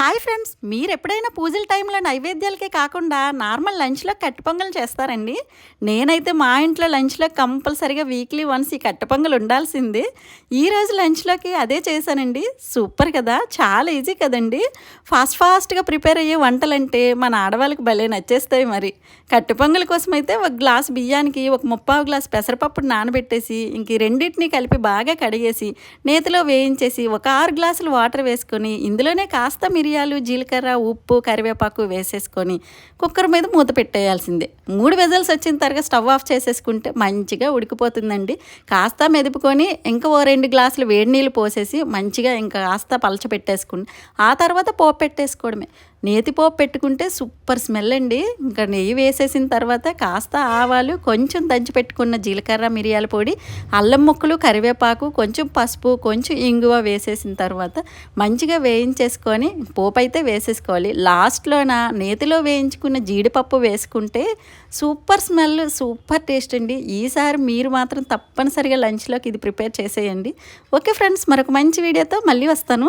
Hi friends మీరు ఎప్పుడైనా పూజల టైంలో నైవేద్యాలకే కాకుండా నార్మల్ లంచ్లో కట్టు పొంగలు చేస్తారండి? నేనైతే మా ఇంట్లో లంచ్లో కంపల్సరీగా వీక్లీ వన్స్ ఈ కట్టు పొంగలు ఉండాల్సింది ఈరోజు లంచ్లోకి అదే చేశానండి. సూపర్ కదా చాలా ఈజీ కదండి. ఫాస్ట్ ఫాస్ట్గా ప్రిపేర్ అయ్యే వంటలంటే మన ఆడవాళ్ళకి భలే నచ్చేస్తాయి మరి. కట్టు పొంగల్ కోసం అయితే ఒక గ్లాస్ బియ్యానికి ఒక ముప్పావు గ్లాస్ పెసరపప్పు నానబెట్టేసి ఇంక రెండింటిని కలిపి బాగా కడిగేసి నేతిలో వేయించేసి ఒక ఆరు గ్లాసులు వాటర్ వేసుకొని ఇందులోనే కాస్త మిరియాలు జీలకర్ర ఉప్పు కరివేపాకు వేసేసుకొని కుక్కర్ మీద మూత పెట్టేయాల్సిందే. మూడు వెజల్స్ వచ్చిన తర్వాత స్టవ్ ఆఫ్ చేసేసుకుంటే మంచిగా ఉడికిపోతుందండి. కాస్త మెదుపుకొని ఇంకా ఓ రెండు గ్లాసులు వేడి నీళ్ళు పోసేసి మంచిగా ఇంకా కాస్త పలచ పెట్టేసుకుని ఆ తర్వాత పోపు పెట్టేసుకోవడమే. నేతిపోపు పెట్టుకుంటే సూపర్ స్మెల్ అండి. ఇంకా నెయ్యి వేసేసిన తర్వాత కాస్త ఆవాలు కొంచెం దంచి పెట్టుకున్న జీలకర్ర మిరియాల పొడి అల్లం ముక్కలు కరివేపాకు కొంచెం పసుపు కొంచెం ఇంగువ వేసేసిన తర్వాత మంచిగా వేయించేసుకొని పోపు అయితే వేసేసుకోవాలి. లాస్ట్లోన నేతిలో వేయించుకున్న జీడిపప్పు వేసుకుంటే సూపర్ స్మెల్ సూపర్ టేస్ట్ అండి. ఈసారి మీరు మాత్రం తప్పనిసరిగా లంచ్లోకి ఇది ప్రిపేర్ చేసేయండి. ఓకే ఫ్రెండ్స్ మరొక మంచి వీడియోతో మళ్ళీ వస్తాను.